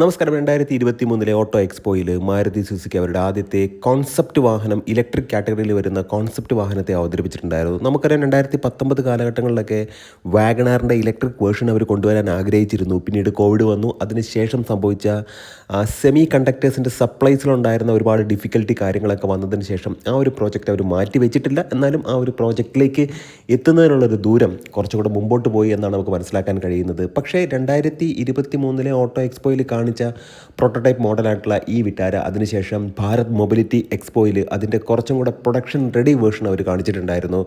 നമസ്കാരം. രണ്ടായിരത്തി ഇരുപത്തി മൂന്നിലെ ഓട്ടോ എക്സ്പോയിൽ മാരുതി സുസുക്കി അവരുടെ ആദ്യത്തെ കോൺസെപ്റ്റ് വാഹനം ഇലക്ട്രിക് കാറ്റഗറിയിൽ വരുന്ന കോൺസെപ്റ്റ് വാഹനത്തെ അവതരിപ്പിച്ചിട്ടുണ്ടായിരുന്നു. നമുക്കറിയാം രണ്ടായിരത്തി പത്തൊമ്പത് കാലഘട്ടങ്ങളിലൊക്കെ വാഗണാറിന്റെ ഇലക്ട്രിക് വേർഷൻ അവർ കൊണ്ടുവരാൻ ആഗ്രഹിച്ചിരുന്നു. പിന്നീട് കോവിഡ് വന്നു. അതിനുശേഷം സംഭവിച്ച സെമി കണ്ടക്ടേഴ്സിന്റെ സപ്ലൈസിലുണ്ടായിരുന്ന ഒരുപാട് ഡിഫിക്കൽട്ടി കാര്യങ്ങളൊക്കെ വന്നതിന് ശേഷം ആ ഒരു പ്രോജക്റ്റ് അവർ മാറ്റി വെച്ചിട്ടില്ല. എന്നാലും ആ ഒരു പ്രോജക്റ്റിലേക്ക് എത്തുന്നതിനുള്ളൊരു ദൂരം കുറച്ചുകൂടെ മുമ്പോട്ട് പോയി എന്നാണ് നമുക്ക് മനസ്സിലാക്കാൻ കഴിയുന്നത്. പക്ഷേ രണ്ടായിരത്തി ഇരുപത്തി മൂന്നിലെ ഓട്ടോ എക്സ്പോയിൽ കാണിച്ച പ്രോട്ടോടൈപ്പ് മോഡലായിട്ടുള്ള ഈ വിറ്റാര അതിനുശേഷം ഭാരത് മൊബിലിറ്റി എക്സ്പോയിൽ അതിന്റെ കുറച്ചും കൂടെ പ്രൊഡക്ഷൻ റെഡി വേർഷൻ അവർ കാണിച്ചിട്ടുണ്ടായിരുന്നു.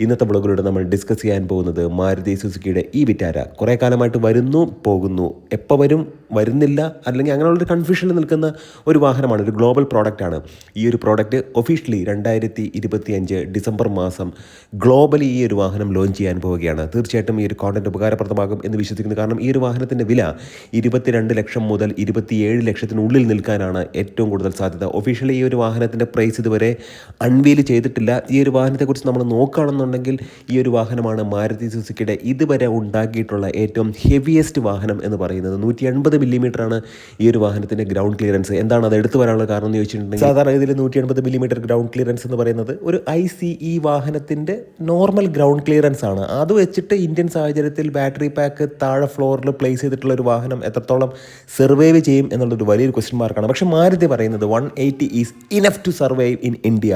ഇന്നത്തെ ബ്ലോഗിലൂടെ നമ്മൾ ഡിസ്കസ് ചെയ്യാൻ പോകുന്നത് മാരുതി സുസുക്കിയുടെ ഈ വിറ്റാര. കുറേ കാലമായിട്ട് വരുന്നു പോകുന്നു. എപ്പോൾ വരും? വരുന്നില്ല അല്ലെങ്കിൽ അങ്ങനെയുള്ളൊരു കൺഫ്യൂഷനിൽ നിൽക്കുന്ന ഒരു വാഹനമാണ്. ഒരു ഗ്ലോബൽ പ്രോഡക്റ്റാണ് ഈ ഒരു പ്രോഡക്റ്റ് ഒഫീഷ്യലി രണ്ടായിരത്തി ഇരുപത്തി അഞ്ച് ഡിസംബർ മാസം ഗ്ലോബലി ഈ ഒരു വാഹനം ലോഞ്ച് ചെയ്യാൻ പോവുകയാണ്. തീർച്ചയായിട്ടും ഈ ഒരു കോണ്ടന്റ് ഉപകാരപ്രദമാകും എന്ന് വിശ്വസിക്കുന്നു. കാരണം ഈ ഒരു വാഹനത്തിന്റെ വില ഇരുപത്തിരണ്ട് ലക്ഷം മുതൽ ഇരുപത്തിയേഴ് ലക്ഷത്തിനുള്ളിൽ നിൽക്കാനാണ് ഏറ്റവും കൂടുതൽ സാധ്യത. ഒഫീഷ്യലി ഈ ഒരു വാഹനത്തിന്റെ പ്രൈസ് ഇതുവരെ അൺവീൽ ചെയ്തിട്ടില്ല. ഈ ഒരു വാഹനത്തെക്കുറിച്ച് നമ്മൾ നോക്കുകയാണെന്നുണ്ടെങ്കിൽ ഈ ഒരു വാഹനമാണ് മാരുതി സുസുക്കിയുടെ ഇതുവരെ ഉണ്ടാക്കിയിട്ടുള്ള ഏറ്റവും ഹെവിയസ്റ്റ് വാഹനം എന്ന് പറയുന്നത്. നൂറ്റി മില്ലിമീറ്ററാണ് ഈ ഒരു വാഹനത്തിന്റെ ഗ്രൗണ്ട് ക്ലിയറൻസ് എന്താണ് അത് എടുത്തു വരാനുള്ള കാരണം എന്ന് ചോദിച്ചിട്ടുണ്ടെങ്കിൽ സാധാരണ ഇതിൽ നൂറ്റി എൺപത് മില്ലിമീറ്റർ ഗ്രൗണ്ട് ക്ലിയറൻസ് എന്ന് പറയുന്നത് ഒരു ഐ സി ഇ വാഹനത്തിന്റെ നോർമൽ ഗ്രൗണ്ട് ക്ലിയറൻസ് ആണ്. അത് വെച്ചിട്ട് ഇന്ത്യൻ സാഹചര്യത്തിൽ ബാറ്ററി പാക്ക് താഴെ ഫ്ലോറിൽ പ്ലേസ് ചെയ്തിട്ടുള്ള ഒരു വാഹനം എത്രത്തോളം സർവൈവ് ചെയ്യും എന്നുള്ളൊരു വലിയൊരു ക്വസ്റ്റ്യൻ മാർക്കാണ് പക്ഷേ മാരുതി പറയുന്നത് one eighty is enough to survive in India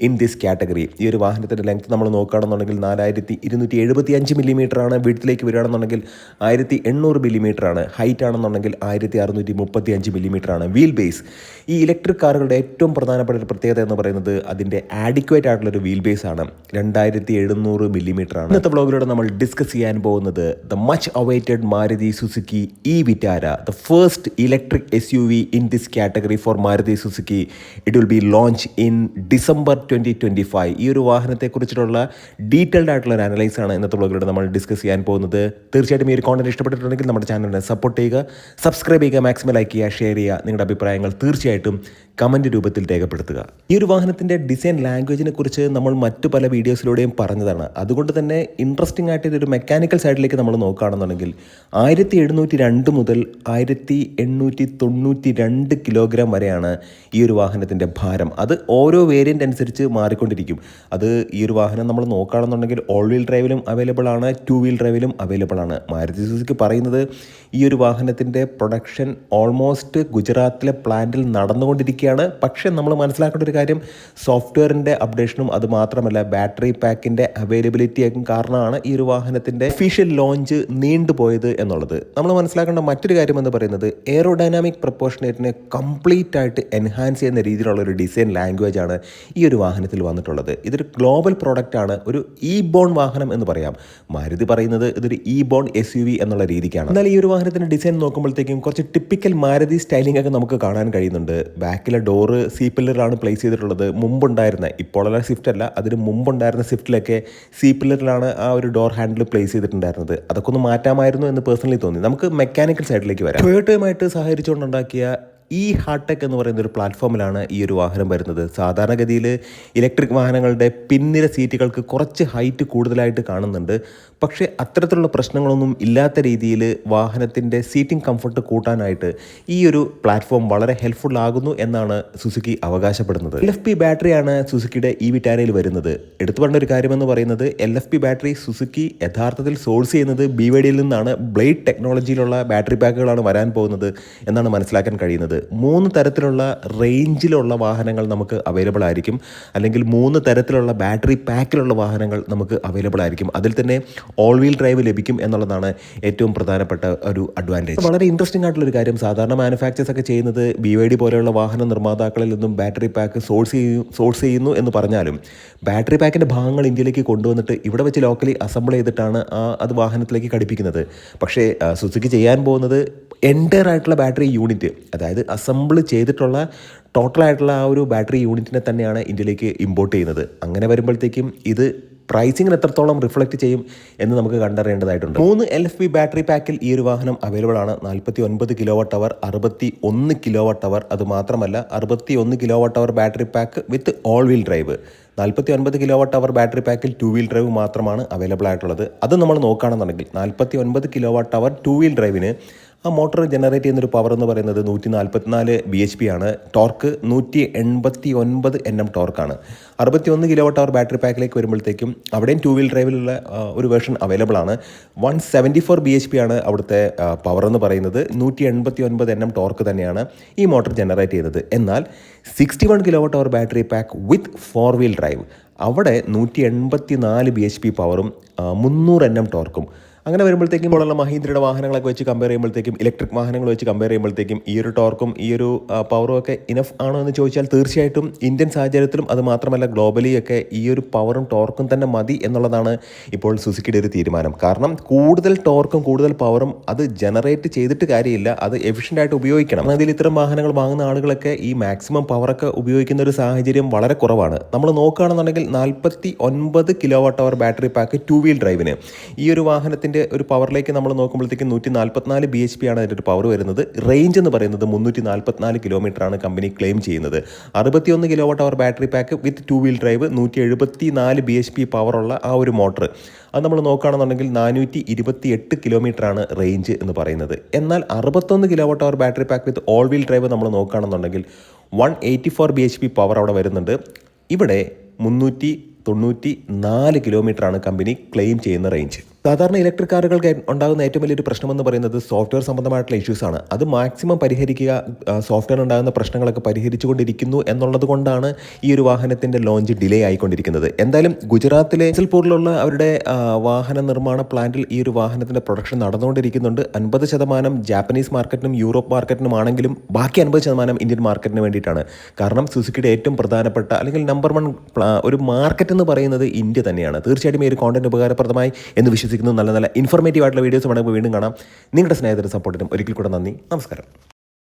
in this category ഈ ഒരു വാഹനത്തിന്റെ ലെങ്ത് നമ്മൾ നോക്കുകയാണെന്നുണ്ടെങ്കിൽ നാലായിരത്തി ഇരുന്നൂറ്റി എഴുപത്തി അഞ്ച് മില്ലിമീറ്റർ ആണ് വീട്ടിലേക്ക് വരികയാണെന്നുണ്ടെങ്കിൽ ആയിരത്തി എണ്ണൂറ് മില്ലിമീറ്റർ ആണ് ഹൈറ്റ് ആണെന്നുണ്ടെങ്കിൽ ആയിരത്തി അറുന്നൂറ്റി മുപ്പത്തി അഞ്ച് മില്ലിമീറ്റർ ആണ് വീൽ ബേസ്. ഈ ഇലക്ട്രിക് കാറുകളുടെ ഏറ്റവും പ്രധാനപ്പെട്ട ഒരു പ്രത്യേകത എന്ന് പറയുന്നത് അതിന്റെ ആഡിക്വേറ്റ് ആയിട്ടുള്ള ഒരു വീൽ ബേസ് ആണ്. രണ്ടായിരത്തി എഴുന്നൂറ് മില്ലിമീറ്റർ ആണ് ഇന്നത്തെ ബ്ലോഗിലൂടെ നമ്മൾ ഡിസ്കസ് ചെയ്യാൻ പോകുന്നത് the much awaited Maruti Suzuki E Vitara the first electric S U V in this category for Maruti Suzuki. It will be launch in December twenty twenty five ഈ ഒരു വാഹനത്തെക്കുറിച്ചിട്ടുള്ള ഡീറ്റെയിൽഡ് ആയിട്ടുള്ള ഒരു analyse ആണ് ഇന്നത്തെ ബ്ലോഗിലൂടെ നമ്മൾ discuss ചെയ്യാൻ പോകുന്നത്. തീർച്ചയായിട്ടും ഈ ഒരു കോണ്ടന്റ് ഇഷ്ടപ്പെട്ടിട്ടുണ്ടെങ്കിൽ നമ്മുടെ ചാനലിനെ സപ്പോർട്ട് ചെയ്യുക. സബ്സ്ക്രൈബ് ചെയ്യുക മാക്സിമം ലൈക്ക് ചെയ്യുക ഷെയർ ചെയ്യുക. നിങ്ങളുടെ അഭിപ്രായങ്ങൾ തീർച്ചയായിട്ടും കമന്റ് രൂപത്തിൽ രേഖപ്പെടുത്തുക. ഈ ഒരു വാഹനത്തിന്റെ ഡിസൈൻ ലാംഗ്വേജിനെ കുറിച്ച് നമ്മൾ മറ്റു പല വീഡിയോസിലൂടെയും പറഞ്ഞതാണ്. അതുകൊണ്ട് തന്നെ ഇൻട്രസ്റ്റിംഗ് ആയിട്ട് ഇതൊരു മെക്കാനിക്കൽ സൈഡിലേക്ക് നമ്മൾ നോക്കുകയാണെന്നുണ്ടെങ്കിൽ ആയിരത്തി എഴുന്നൂറ്റി രണ്ട് മുതൽ ആയിരത്തി എണ്ണൂറ്റി തൊണ്ണൂറ്റി രണ്ട് കിലോഗ്രാം വരെയാണ് ഈ ഒരു വാഹനത്തിന്റെ ഭാരം. അത് ഓരോ വേരിയന്റ് അനുസരിച്ച് മാറിക്കൊണ്ടിരിക്കും. അത് ഈ ഒരു വാഹനം നമ്മൾ നോക്കുകയാണെന്നുണ്ടെങ്കിൽ ഓൾ വീൽ ഡ്രൈവിലും അവൈലബിൾ ആണ് ടു വീൽ ഡ്രൈവിലും അവൈലബിൾ ആണ്. മാരുതി സുസുക്കി പറയുന്നത് ഈ ഒരു വാഹനത്തിന്റെ പ്രൊഡക്ഷൻ ഓൾമോസ്റ്റ് ഗുജറാത്തിലെ പ്ലാന്റിൽ നടന്നുകൊണ്ടിരിക്കുകയാണ്. പക്ഷേ നമ്മൾ മനസ്സിലാക്കേണ്ട ഒരു കാര്യം സോഫ്റ്റ്വെയറിന്റെ അപ്ഡേഷനും അതുമാത്രമല്ല ബാറ്ററി പാക്കിന്റെ അവൈലബിലിറ്റിയൊക്കെ കാരണമാണ് ഈ ഒരു വാഹനത്തിന്റെ ഒഫീഷ്യൽ ലോഞ്ച് നീണ്ടുപോയത് എന്നുള്ളത്. നമ്മൾ മനസ്സിലാക്കേണ്ട മറ്റൊരു കാര്യം എന്ന് പറയുന്നത് എയറോഡൈനാമിക് പ്രപ്പോർഷനേറ്റിനെ കംപ്ലീറ്റ് ആയിട്ട് എൻഹാൻസ് ചെയ്യുന്ന രീതിയിലുള്ള ഒരു ഡിസൈൻ ലാംഗ്വേജ് ആണ് ഈ ഒരു വാഹനത്തിൽ വന്നിട്ടുള്ളത്. ഇതൊരു ഗ്ലോബൽ പ്രോഡക്റ്റ് ആണ് ഒരു ഇ ബോൺ വാഹനം എന്ന് പറയാം. മാരുതി പറയുന്നത് ഇതൊരു E born S U V എന്നുള്ള രീതിക്കാണ്. എന്നാൽ ഈ ഒരു വാഹനത്തിന്റെ ഡിസൈൻ നോക്കുമ്പോഴത്തേക്കും കുറച്ച് ടിപ്പിക്കൽ മാരുതി സ്റ്റൈലിംഗ് ഒക്കെ നമുക്ക് കാണാൻ കഴിയുന്നുണ്ട്. ബാക്കിലെ ഡോറ് സി പില്ലറിലാണ് പ്ലേസ് ചെയ്തിട്ടുള്ളത്. മുമ്പുണ്ടായിരുന്ന ഇപ്പോഴുള്ള സ്വിഫ്റ്റ് അല്ല അതിന് മുമ്പുണ്ടായിരുന്ന സ്വിഫ്റ്റിലൊക്കെ സി പില്ലറിലാണ് ആ ഒരു ഡോർ ഹാൻഡിൽ പ്ലേസ് ചെയ്തിട്ടുണ്ടായിരുന്നത്. അതൊക്കെ ഒന്ന് മാറ്റാമായിരുന്നു എന്ന് പേഴ്സണലി തോന്നി. നമുക്ക് മെക്കാനിക്കൽ സൈഡിലേക്ക് വരാം. ടൊയോട്ടയുമായിട്ട് സഹകരിച്ചുകൊണ്ടുണ്ടാക്കിയ ഈ ഹാർട്ടെക് എന്ന് പറയുന്ന ഒരു പ്ലാറ്റ്ഫോമിലാണ് ഈ ഒരു വാഹനം വരുന്നത്. സാധാരണഗതിയിൽ ഇലക്ട്രിക് വാഹനങ്ങളുടെ പിന്നിര സീറ്റുകൾക്ക് കുറച്ച് ഹൈറ്റ് കൂടുതലായിട്ട് കാണുന്നുണ്ട്. പക്ഷേ അത്തരത്തിലുള്ള പ്രശ്നങ്ങളൊന്നും ഇല്ലാത്ത രീതിയിൽ വാഹനത്തിന്റെ സീറ്റിംഗ് കംഫർട്ട് കൂട്ടാനായിട്ട് ഈ ഒരു പ്ലാറ്റ്ഫോം വളരെ ഹെൽപ്ഫുൾ ആകുന്നു എന്നാണ് സുസുക്കി അവകാശപ്പെടുന്നത്. എൽ എഫ് പി ബാറ്ററിയാണ് സുസുക്കിയുടെ ഈ വിറ്റാരയിൽ വരുന്നത്. എടുത്തു പറഞ്ഞ ഒരു കാര്യമെന്ന് പറയുന്നത് L F P battery Suzuki യഥാർത്ഥത്തിൽ സോഴ്സ് ചെയ്യുന്നത് ബി വൈ ഡിയിൽ നിന്നാണ്. ബ്ലേഡ് ടെക്നോളജിയിലുള്ള ബാറ്ററി പാക്കുകളാണ് വരാൻ പോകുന്നത് എന്നാണ് മനസ്സിലാക്കാൻ കഴിയുന്നത്. മൂന്ന് തരത്തിലുള്ള റേഞ്ചിലുള്ള വാഹനങ്ങൾ നമുക്ക് അവൈലബിൾ ആയിരിക്കും. അല്ലെങ്കിൽ മൂന്ന് തരത്തിലുള്ള ബാറ്ററി പാക്കിലുള്ള വാഹനങ്ങൾ നമുക്ക് അവൈലബിൾ ആയിരിക്കും. അതിൽ തന്നെ ഓൾ വീൽ ഡ്രൈവ് ലഭിക്കും എന്നുള്ളതാണ് ഏറ്റവും പ്രധാനപ്പെട്ട ഒരു അഡ്വാന്റേജ് വളരെ ഇൻട്രസ്റ്റിംഗ് ആയിട്ടുള്ള ഒരു കാര്യം. സാധാരണ മാനുഫാക്ചേഴ്സ് ഒക്കെ ചെയ്യുന്നത് ബി വൈ ഡി പോലെയുള്ള വാഹന നിർമ്മാതാക്കളിൽ നിന്നും ബാറ്ററി പാക്ക് സോഴ്സ് ചെയ്യും സോഴ്സ് ചെയ്യുന്നു എന്ന് പറഞ്ഞാലും ബാറ്ററി പാക്കിന്റെ ഭാഗങ്ങൾ ഇന്ത്യയിലേക്ക് കൊണ്ടുവന്നിട്ട് ഇവിടെ വെച്ച് ലോക്കലി അസംബിൾ ചെയ്തിട്ടാണ് ആ അത് വാഹനത്തിലേക്ക് ഘടിപ്പിക്കുന്നത്. പക്ഷേ സുസുക്കി ചെയ്യാൻ പോകുന്നത് എന്റയർ ആയിട്ടുള്ള ബാറ്ററി യൂണിറ്റ് അതായത് അസംബിൾ ചെയ്തിട്ടുള്ള ടോട്ടലായിട്ടുള്ള ആ ഒരു ബാറ്ററി യൂണിറ്റിനെ തന്നെയാണ് ഇന്ത്യയിലേക്ക് ഇമ്പോർട്ട് ചെയ്യുന്നത്. അങ്ങനെ വരുമ്പോഴത്തേക്കും ഇത് പ്രൈസിങ്ങിന് എത്രത്തോളം റിഫ്ലക്റ്റ് ചെയ്യും എന്ന് നമുക്ക് കണ്ടറിയേണ്ടതായിട്ടുണ്ട്. മൂന്ന് എൽ എഫ് ബി ബാറ്ററി പാക്കിൽ ഈ ഒരു വാഹനം അവൈലബിൾ ആണ്. നാൽപ്പത്തി ഒൻപത് കിലോ വട്ട് അവർ അറുപത്തി ഒന്ന് കിലോ വട്ട് അവർ അത് മാത്രമല്ല അറുപത്തി ഒന്ന് kilowatt hour battery pack with all wheel drive നാൽപ്പത്തി ഒൻപത് കിലോ വട്ട് അവർ ബാറ്ററി പാക്കിൽ ടു വീൽ ഡ്രൈവ് മാത്രമാണ് അവൈലബിൾ ആയിട്ടുള്ളത്. അത് നമ്മൾ നോക്കുകയാണെന്നുണ്ടെങ്കിൽ നാൽപ്പത്തി ഒൻപത് കിലോ വട്ട് അവർ ടു വീൽ ഡ്രൈവിന് ആ മോട്ടോർ ജനറേറ്റ് ചെയ്യുന്നൊരു പവർ എന്ന് പറയുന്നത് നൂറ്റി നാൽപ്പത്തിനാല് ബി എച്ച് പി ആണ്. ടോർക്ക് നൂറ്റി എൺപത്തി ഒൻപത് എൻ എം ടോർക്കാണ് അറുപത്തി ഒന്ന് കിലോ വട്ട് അവർ ബാറ്ററി പാക്കിലേക്ക് വരുമ്പോഴത്തേക്കും അവിടെയും ടു വീൽ ഡ്രൈവിലുള്ള ഒരു വേർഷൻ അവൈലബിൾ ആണ്. One seventy four B H P ആണ് അവിടുത്തെ പവർ എന്ന് പറയുന്നത്. നൂറ്റി എൺപത്തി ഒൻപത് എൻ എം ടോർക്ക് തന്നെയാണ് ഈ മോട്ടോർ ജനറേറ്റ് ചെയ്തത് എന്നാൽ sixty one kilowatt hour battery pack with four wheel drive അവിടെ നൂറ്റി എൺപത്തി നാല് ബി എച്ച് പി പവറും മുന്നൂറ് എൻ എം ടോർക്കും അങ്ങനെ വരുമ്പോഴത്തേക്കും ഇപ്പോഴുള്ള മഹീന്ദ്രയുടെ വാഹനങ്ങളൊക്കെ വെച്ച് കമ്പയർ ചെയ്യുമ്പോഴത്തേക്കും ഇലക്ട്രിക് വാഹനങ്ങൾ വെച്ച് കമ്പയർ ചെയ്യുമ്പോഴത്തേക്കും ഈ ഒരു ടോർക്കും ഈ ഒരു പവറും ഒക്കെ ഇനഫ് ആണോ എന്ന് ചോദിച്ചാൽ തീർച്ചയായിട്ടും ഇന്ത്യൻ സാഹചര്യത്തിലും അത് മാത്രമല്ല ഗ്ലോബലി ഒക്കെ ഈ ഒരു പവറും ടോർക്കും തന്നെ മതി എന്നുള്ളതാണ് ഇപ്പോൾ സുസുക്കിയുടെ ഒരു തീരുമാനം. കാരണം കൂടുതൽ ടോർക്കും കൂടുതൽ പവറും അത് ജനറേറ്റ് ചെയ്തിട്ട് കാര്യമില്ല അത് എഫിഷ്യന്റ് ആയിട്ട് ഉപയോഗിക്കണം. അതിൽ ഇത്തരം വാഹനങ്ങൾ വാങ്ങുന്ന ആളുകളൊക്കെ ഈ മാക്സിമം പവറൊക്കെ ഉപയോഗിക്കുന്ന ഒരു സാഹചര്യം വളരെ കുറവാണ്. നമ്മൾ നോക്കുകയാണെന്നുണ്ടെങ്കിൽ നാൽപ്പത്തി ഒൻപത് kilowatt hour battery pack two wheel ഡ്രൈവിന് ഈ ഒരു വാഹനത്തിന്റെ ഒരു പവറിലേക്ക് നമ്മൾ നോക്കുമ്പോഴത്തേക്കും നൂറ്റി നാൽപ്പത്തിനാല് ബി എച്ച് പി ആണ് അതിന്റെ ഒരു പവർ വരുന്നത്. റേഞ്ച് എന്ന് പറയുന്നത് മുന്നൂറ്റി നാൽപ്പത്തിനാല് കിലോമീറ്റർ ആണ് കമ്പനി ക്ലെയിം ചെയ്യുന്നത്. അറുപത്തിയൊന്ന് kilowatt hour battery pack with two wheel drive നൂറ്റി എഴുപത്തി നാല് ബി എച്ച് പി പവറുള്ള ആ ഒരു മോട്ടർ അത് നമ്മൾ നോക്കുകയാണെന്നുണ്ടെങ്കിൽ നാനൂറ്റി ഇരുപത്തി എട്ട് കിലോമീറ്റർ ആണ് റേഞ്ച് എന്ന് പറയുന്നത്. എന്നാൽ അറുപത്തൊന്ന് kilowatt hour battery pack with all wheel drive നമ്മൾ നോക്കുകയാണെന്നുണ്ടെങ്കിൽ one eighty four B H P power അവിടെ വരുന്നുണ്ട്. ഇവിടെ മുന്നൂറ്റി തൊണ്ണൂറ്റി നാല് കിലോമീറ്ററാണ് കമ്പനി ക്ലെയിം ചെയ്യുന്ന റേഞ്ച് സാധാരണ ഇലക്ട്രിക് കാറുകൾക്ക് ഉണ്ടാകുന്ന ഏറ്റവും വലിയൊരു പ്രശ്നമെന്ന് പറയുന്നത് സോഫ്റ്റ്വെയർ സംബന്ധമായിട്ടുള്ള ഇഷ്യൂസാണ് അത് മാക്സിമം പരിഹരിക്കുക സോഫ്റ്റ്വെയർ ഉണ്ടാകുന്ന പ്രശ്നങ്ങളൊക്കെ പരിഹരിച്ചുകൊണ്ടിരിക്കുന്നു എന്നുള്ളത് കൊണ്ടാണ് ഈ ഒരു വാഹനത്തിന്റെ ലോഞ്ച് ഡിലേ ആയിക്കൊണ്ടിരിക്കുന്നത്. എന്തായാലും ഗുജറാത്തിലെ ജൽപൂരിലുള്ള അവരുടെ വാഹന നിർമ്മാണ പ്ലാന്റിൽ ഈ ഒരു വാഹനത്തിന്റെ പ്രൊഡക്ഷൻ നടന്നുകൊണ്ടിരിക്കുന്നുണ്ട്. അൻപത് ശതമാനം ജാപ്പനീസ് മാർക്കറ്റിനും യൂറോപ്പ് മാർക്കറ്റിനും ആണെങ്കിലും ബാക്കി അൻപത് ശതമാനം ഇന്ത്യൻ മാർക്കറ്റിന് വേണ്ടിയിട്ടാണ്. കാരണം സുസുക്കിയുടെ ഏറ്റവും പ്രധാനപ്പെട്ട അല്ലെങ്കിൽ നമ്പർ വൺ ഒരു മാർക്കറ്റ് എന്ന് പറയുന്നത് ഇന്ത്യ തന്നെയാണ്. തീർച്ചയായിട്ടും ഈ ഒരു കോണ്ടന്റ് ഉപകാരപ്രദമായി എന്ന് വിശ്വസിക്കുന്നു. നല്ല നല്ല ഇൻഫോർമേറ്റീവ് ആയിട്ടുള്ള വീഡിയോസ് വേണമെങ്കിൽ വീണ്ടും കാണാം. നിങ്ങളുടെ സ്നേഹത്തിന്റെ സപ്പോർട്ടിനും ഒരിക്കൽ കൂടെ നന്ദി. നമസ്കാരം.